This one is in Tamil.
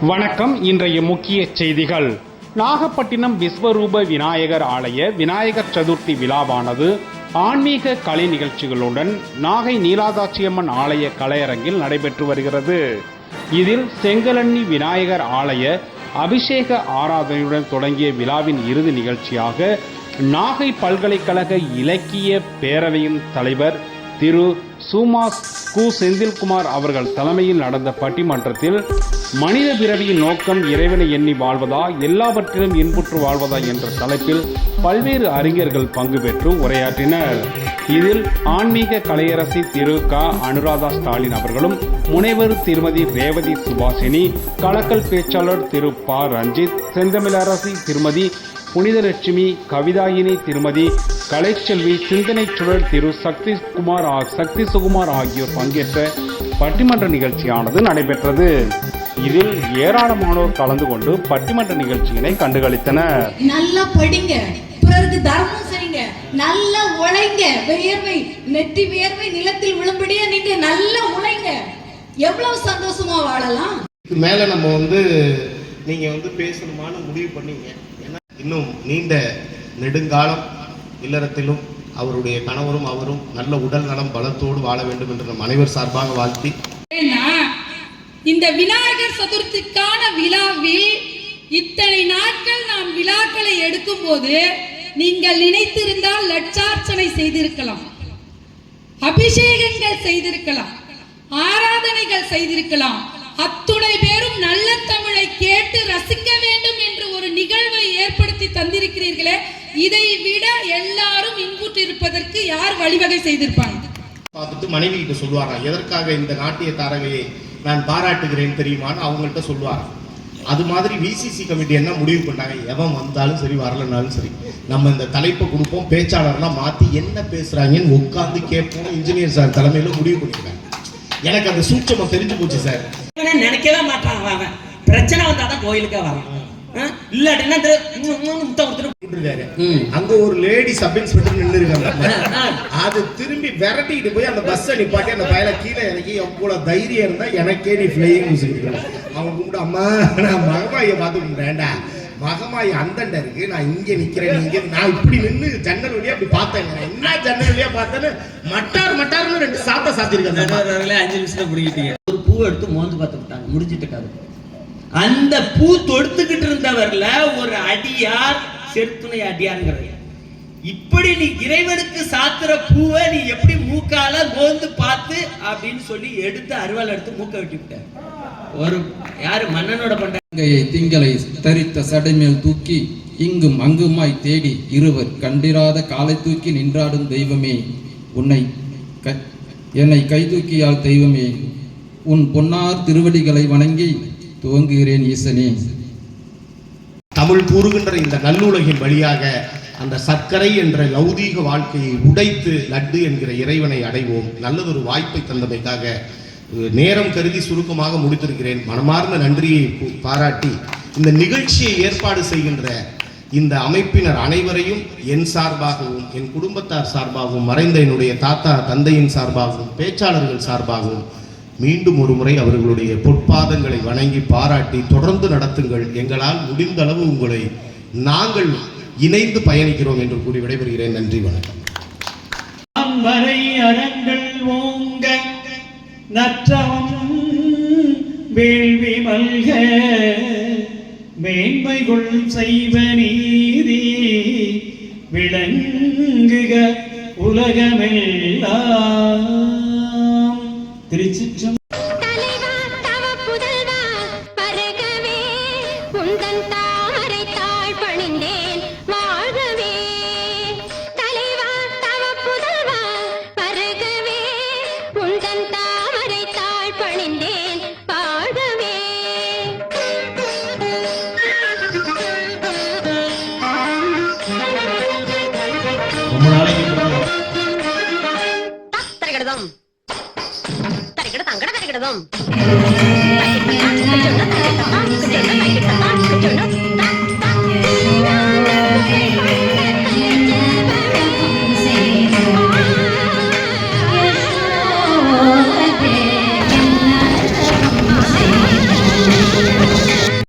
வணக்கம் இன்றைய முக்கிய செய்திகள். நாகப்பட்டினம் விஸ்வரூப விநாயகர் ஆலய விநாயகர் சதுர்த்தி விழாவானது ஆன்மீக கலை நிகழ்ச்சிகளுடன் நாகை நீலாதாட்சியம்மன் ஆலய கலையரங்கில் நடைபெற்று வருகிறது. இதில் செங்கலண்ணி விநாயகர் ஆலய அபிஷேக ஆராதனையுடன் தொடங்கிய விழாவின் இறுதி நிகழ்ச்சியாக நாகை பல்கலைக்கழக இலக்கிய பேரவையின் தலைவர் திரு சுமாஸ் கு செந்தில்குமார் அவர்கள் தலைமையில் நடந்த பட்டிமன்றத்தில் மனித பிறவியின் நோக்கம் இறைவனை எண்ணி வாழ்வதா எல்லாவற்றிலும் இன்புற்று வாழ்வதா என்ற தலைப்பில் பல்வேறு அறிஞர்கள் பங்கு பெற்று உரையாற்றினர். இதில் ஆன்மீக கலையரசி திரு க. அனுராதா ஸ்டாலின் அவர்களும் முனைவர் திருமதி ரேவதி சுபாஷினி கலக்கல் பேச்சாளர் திரு ப. ரஞ்சித் செந்தமிழரசி திருமதி புனிதலட்சுமி கவிதாயினி திருமதி கலைச்செல்வி சிந்தனை சுழல் திரு சக்தி குமார் சக்தி சுகுமார் ஆகியோர் பங்கேற்ற பட்டிமன்ற நிகழ்ச்சியானது நடைபெற்றது. இதில் ஏராளமானோர் கலந்து கொண்டு பட்டிமன்ற நிகழ்ச்சியினை கண்டுகளித்தனர். நல்லா படிங்க. பிறருக்கு தர்மம் செய்யுங்க நல்லா உழைங்க. வியர்வை நெற்றி வியர்வை நிலத்தில் விழும்படியா நீங்க நல்லா உழைங்க. எவ்வளவு சந்தோஷமா வாழலாம்? மேல நம்ம வந்து நீங்க வந்து பேசணுமான்னு முடிவு பண்ணீங்க. ஏன்னா இன்னும் நீண்ட நெடுங்காலம் இல்லறத்திலும் அவருடைய கணவரும் அவரும் நல்ல உடல் நலம் பலத்தோடு வாழ வேண்டும் என்று நம் அனைவர் சார்பாக வாழ்த்தி இந்த விநாயகர் சதுர்த்திக்கான விழாவில் இத்தனை நாட்கள் நாம் விழாக்களை எடுக்கும் போது நீங்கள் நினைத்திருந்தால் லட்சார்ச்சனை செய்திருக்கலாம். அபிஷேகங்கள் செய்திருக்கலாம். ஆராதனைகள் செய்திருக்கலாம். அத்துணை இதை விட எல்லாரும் இன்புற்று இருப்பதற்கு யார் வழிவகை செய்திருப்பாங்க பார்த்துட்டு மனைவி கிட்ட சொல்லுவாராம் எதற்காக இந்த நாட்டிய தாரகையை நான் பாராட்டுகிறேன் தெரியுமான்னு அவங்கள்ட்ட சொல்லுவாராம் அது மாதிரி விசிசி கமிட்டி என்ன முடிவு பண்ணாங்க? எவன் வந்தாலும் சரி வரலனாலும் சரி நம்ம இந்த தலைப்பை கொடுப்போம் பேச்சாளர்லாம் மாத்தி என்ன பேசுறாங்கன்னு உட்கார்ந்து கேட்போம் இன்ஜினியர் சார் தலைமையில முடிவு பண்ணிருக்காங்க. எனக்கு அந்த சூட்சமம் தெரிஞ்சு போச்சு சார் நினைக்கவே மாட்டான் அவன் அவன். பிரச்சனை வந்தாதான் கோயிலுக்கே வரான்? இல்லாட்டினா இந்த ம், ம், முத்தம் கொடுத்துட்டு இருக்காரு. அங்க ஒரு லேடி சப் இன்ஸ்பெக்டர் நின்று இருக்காங்க. அது திரும்பி விரட்டிட்டு போய் அந்த பஸ் நிப்பாட்டி அந்த பயல கீழே இறக்கி எவ்வளவு தைரியம் இருந்தா எனக்கே நீ பிளேயிங் அவன் கும்பிட்டு அம்மா நான் மகமாய பார்த்து கும்பிட்டேன்டா மகமாயி அந்தண்ட இருக்கு. நான் இங்க நிக்கிறேன். நீங்க நான் இப்படி நின்னு ஜன்னல் வழியா அப்படி பார்த்தேன். நான் என்ன ஜன்னல் வழியா பார்த்தேன்னு மட்டார் மட்டார்னு ரெண்டு சாத்த சாத்திருக்கேன் நடுவர்களே அஞ்சு நிமிஷத்துல புடிக்கிட்டீங்க ஒரு பூ எடுத்து மோந்து பார்த்து விட்டாங்க முடிச்சிட்டு கதை. அந்த பூ தொடுத்துக்கிட்டு இருந்தவர்ல ஒரு அடியார் செருத்துணை அடியார்ங்கிறது இப்படி நீ இறைவனுக்கு சாத்துற பூவை நீ எப்படி மூக்கால கோந்து பார்த்து அப்படின்னு சொல்லி எடுத்து அருவாள் எடுத்து மூக்க வெட்டி விட்ட. ஒரு யாரு மன்னனோட பண்ற திங்களை தரித்த சடைமேல் தூக்கி இங்கும் அங்குமாய் தேடி இருவர் கண்டிராத காலை தூக்கி நின்றாடும் தெய்வமே உன்னை க- என்னை கைதூக்கியால் தெய்வமே உன் பொன்னார் திருவடிகளை வணங்கி துவங்குகிறேன் ஈசனே. தமிழ் கூறுகின்ற இந்த நல்லுலகின் வழியாக அந்த சர்க்கரை என்ற லௌதீக வாழ்க்கையை உடைத்து லட்டு என்கிற இறைவனை அடைவோம். நல்லதொரு வாய்ப்பை தந்தமைக்காக நேரம் கருதி சுருக்கமாக முடித்திருக்கிறேன். மனமார்ந்த நன்றியை பாராட்டி இந்த நிகழ்ச்சியை ஏற்பாடு செய்கின்ற இந்த அமைப்பினர் அனைவரையும் என் சார்பாகவும் என் குடும்பத்தார் சார்பாகவும் மறைந்த என்னுடைய தாத்தா தந்தையின் சார்பாகவும் பேச்சாளர்கள் சார்பாகவும் மீண்டும் ஒரு முறை அவர்களுடைய பொற்பாதங்களை வணங்கி பாராட்டி தொடர்ந்து நடத்துங்கள். எங்களால் முடிந்த அளவு உங்களை நாங்கள் இணைந்து பயணிக்கிறோம் என்று கூறி விடைபெறுகிறேன். நன்றி வணக்கம். வரை அறங்கள் ஓங்க நற்றவம் வேள்வி மல்க மேன்மைகுள் செய்வ நீதி விளங்குக உலகமெல்லாம். திருச்சிற்றம் தலைவா தவ புதல்வா பருகவே உந்தன் Thank you.